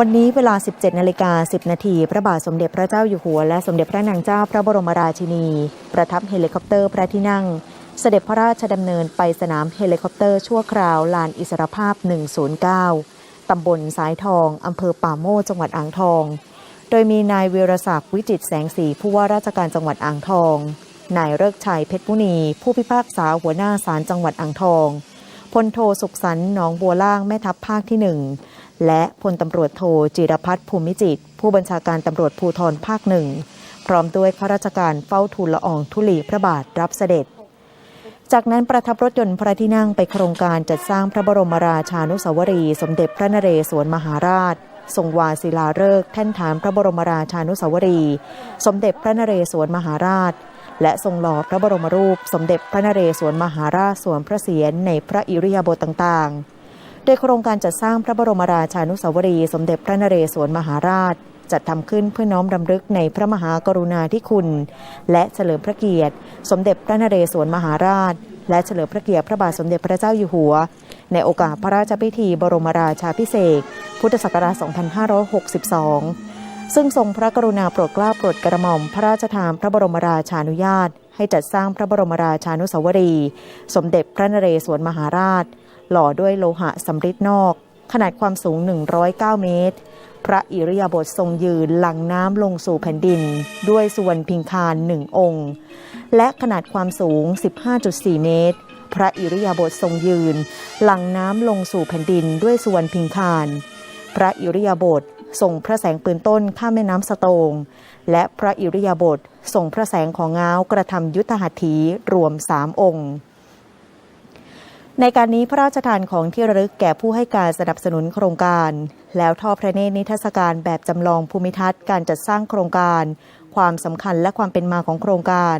วันนี้เวลา 17 นาฬิกา 10 นาที พระบาทสมเด็จพระเจ้าอยู่หัว และสมเด็จพระนางเจ้าพระบรมราชินี ประทับเฮลิคอปเตอร์พระที่นั่ง เสด็จพระราชดำเนินไปสนามเฮลิคอปเตอร์ชั่วคราวลานอิสรภาพ 109 ตำบลสายทอง อำเภอป่าโมกจังหวัดอ่างทอง โดยมีนายเวรศักดิ์วิจิตแสงสีผู้ว่าราชการจังหวัดอ่างทอง นายเลิกชัยเพชรมุนี ผู้พิพากษาหัวหน้าศาลจังหวัดอ่างทอง พลโทสุขสันต์หนองบัวล่างแม่ทัพภาคที่หนึ่งและพลตำรวจโทจิรพัฒน์ภูมิจิต ผู้บัญชาการตำรวจภูธรภาคหนึ่งพร้อมด้วยข้าราชการเฝ้าทูลละอองธุลีพระบาทรับเสด็จ จากนั้นประทับรถยนต์พระที่นั่งไปโครงการจัดสร้างพระบรมราชานุสาวรี สมเด็จพระนเรศวรมหาราช ทรงวาศิลาฤกษ์แท่นฐานพระบรมราชานุสาวรี สมเด็จพระนเรศวรมหาราช และทรงหล่อพระบรมรูปสมเด็จพระนเรศวรมหาราชสวมพระเศียรในพระอิริยาบถต่างๆ โดยโครงการจัดสร้างพระบรมราชานุสาวรีย์สมเด็จพระนเรศวรมหาราช จัดทำขึ้นเพื่อน้อมรำลึกในพระมหากรุณาธิคุณ และเฉลิมพระเกียรติ สมเด็จพระนเรศวรมหาราช และเฉลิมพระเกียรติพระบาทสมเด็จพระเจ้าอยู่หัว ในโอกาสพระราชพิธีบรมราชาพิเศษ พุทธศักราช 2562 ซึ่งทรงพระกรุณาโปรดเกล้าโปรดกระหม่อมพระราชทานพระบรมราชานุญาต ให้จัดสร้างพระบรมราชานุสาวรีย์สมเด็จพระนเรศวรมหาราช หล่อด้วยโลหะสำริดนอก ขนาดความสูง 109 เมตร พระอิริยาบถทรงยืนหลังน้ำลงสู่แผ่นดิน ด้วยสุวรรณพิงคารหนึ่งองค์ และขนาดความสูง 15.4 เมตร พระอิริยาบถทรงยืน หลังน้ำลงสู่แผ่นดินด้วยสุวรรณพิงคารพระอิริยาบถ ส่งพระแสงปืนต้นข้ามแม่น้ำสะโตง และพระอิริยาบถส่งพระแสงของเงากระทำยุทธหัตถีรวมสามองค์ในการนี้พระราชทานของที่ระลึกแก่ผู้ให้การสนับสนุนโครงการ แล้วทอดพระเนตรนิทรรศการแบบจำลองภูมิทัศน์การจัดสร้างโครงการ ความสำคัญและความเป็นมาของโครงการ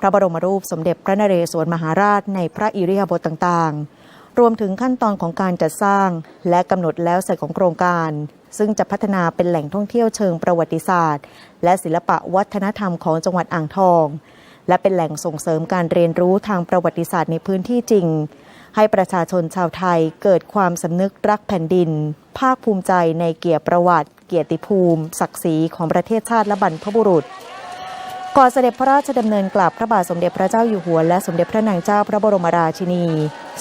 พระบรมรูปสมเด็จพระนเรศวรมหาราชในพระอิริยาบถต่างๆ รวมถึงขั้นตอนของการจัดสร้าง และกำหนดแล้วเสร็จของโครงการ ซึ่งจะพัฒนาเป็นแหล่งท่องเที่ยวเชิงประวัติศาสตร์ และศิลปะวัฒนธรรมของจังหวัดอ่างทอง และเป็นแหล่งส่งเสริมการเรียนรู้ทางประวัติศาสตร์ในพื้นที่จริง ให้ประชาชนชาวไทยเกิดความสำนึกรักแผ่นดิน ภาคภูมิใจในเกียรติประวัติ เกียรติภูมิ ศักดิ์ศรีของประเทศชาติและบรรพบุรุษก่อนเสด็จพระราชดำเนินกลับพระบาทสมเด็จพระเจ้าอยู่หัว และสมเด็จพระนางเจ้าพระบรมราชินี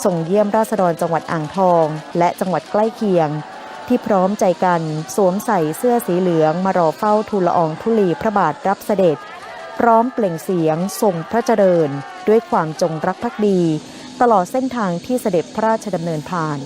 ส่งเยี่ยมราษฎรจังหวัดอ่างทอง และจังหวัดใกล้เคียง ที่พร้อมใจกันสวมใส่เสื้อสีเหลืองมารอเฝ้าทูลละอองธุลีพระบาทรับเสด็จ พร้อมเปล่งเสียงทรงพระเจริญ ด้วยความจงรักภักดี ตลอดเส้นทางที่เสด็จพระราชดำเนินผ่าน